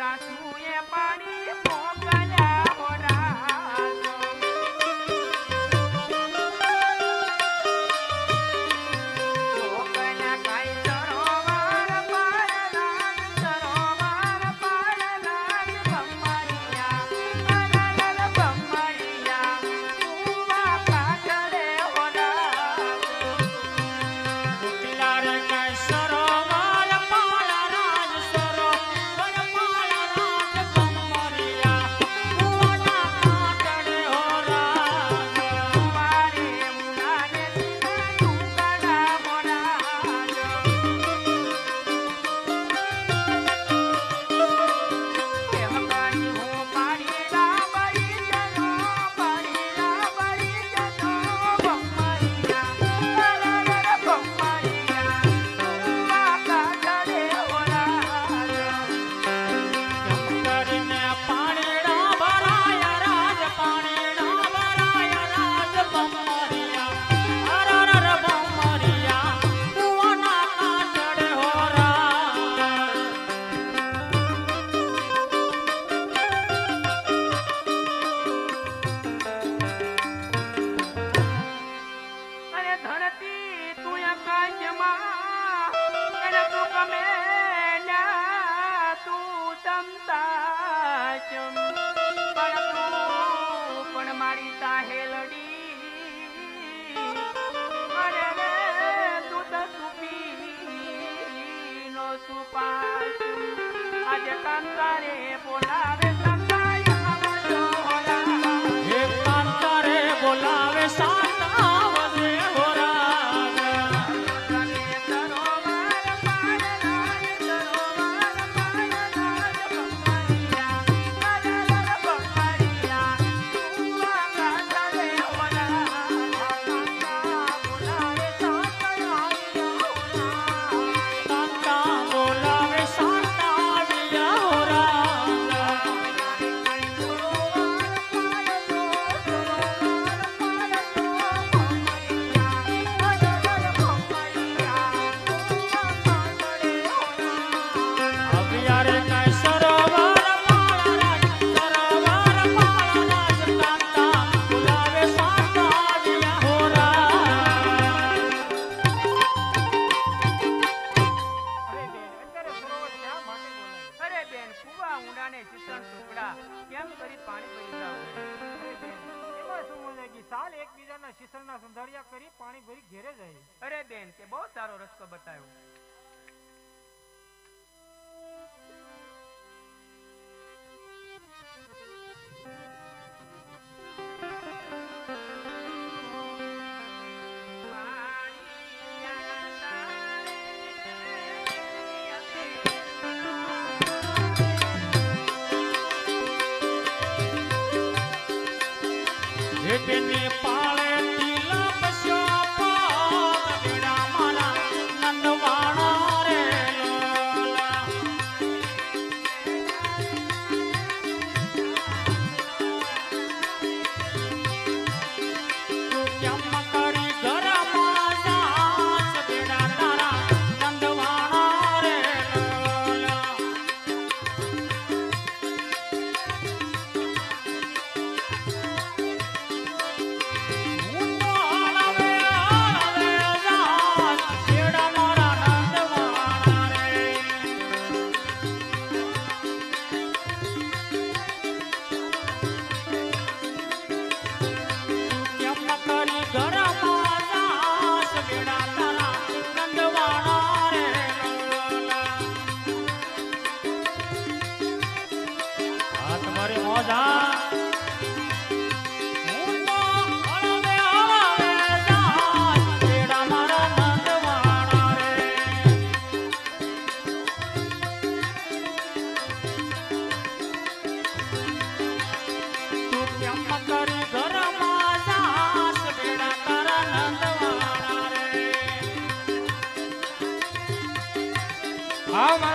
મોટા છું એ પા કરી પાણી ભરી જાવ સાલ એકબીજાના શિસલના સંધાડિયા કરી પાણી ભરી ઘેરે જાય અરે બેન તે બહુ સારો રસ્તો બતાવ્યો. Thank you. भेटने पा Corona. Mama.